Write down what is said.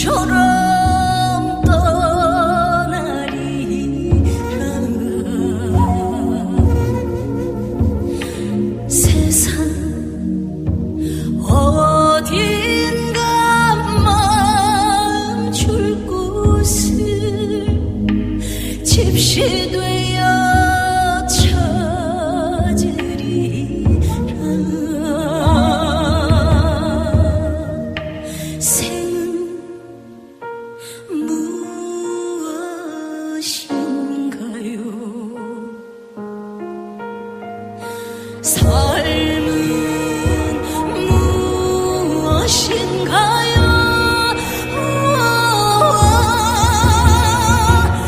너처럼 떠나리라 세상 어딘가 멈출 곳을 집시되 설